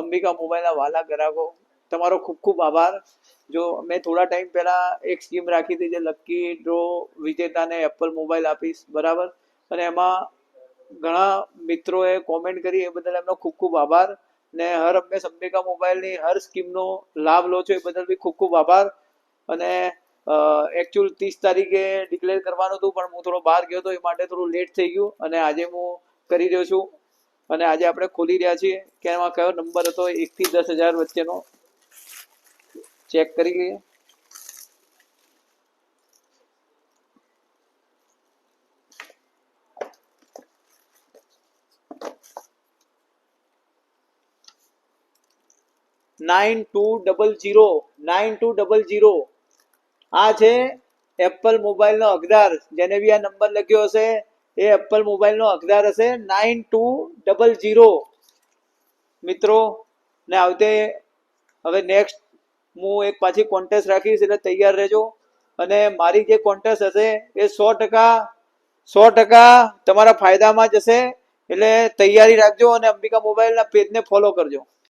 અંબિકા મોબાઈલના વાલા ગ્રાહકો, તમારો ખૂબ ખૂબ આભાર. જો મેં થોડા ટાઈમ પહેલાં એક સ્કીમ રાખી હતી જે લકી ડ્રો વિજેતાને એપલ મોબાઈલ આપીશ, બરાબર? અને એમાં ઘણા મિત્રોએ કોમેન્ટ કરી એ બદલ એમનો ખૂબ ખૂબ આભાર. ને હર હંમેશ અંબિકા મોબાઈલની હર સ્કીમનો લાભ લો છો એ બદલ બી ખૂબ ખૂબ આભાર. અને એકચ્યુઅલ ત્રીસ તારીખે ડિક્લેર કરવાનું હતું, પણ હું થોડો બહાર ગયો હતો એ માટે થોડું લેટ થઈ ગયું. અને આજે હું કરી રહ્યો છું. અને આજે આપણે ખોલી રહ્યા છીએ કે એમાં કયો નંબર હતો, એકથી દસ હજાર વચ્ચેનો. ચેક કરી લઈએ. Nine two double zero nine two double zero આ છે એપલ મોબાઈલનો અગદાર, જેને બી આ નંબર લખ્યો હશે. એ એપલ મોબાઈલનો હકદાર હશે. નાઇન ટુ ડબલ જીરો મિત્રો, ને આવતે હવે નેક્સ્ટ હું એક પાછી કોન્ટેસ્ટ રાખીશ, એટલે તૈયાર રહેજો. અને મારી જે કોન્ટેસ્ટ હશે, એ સો ટકા સો ટકા તમારા ફાયદામાં જશે એટલે તૈયારી રાખજો અને અંબિકા મોબાઈલના પેજને ફોલો કરજો.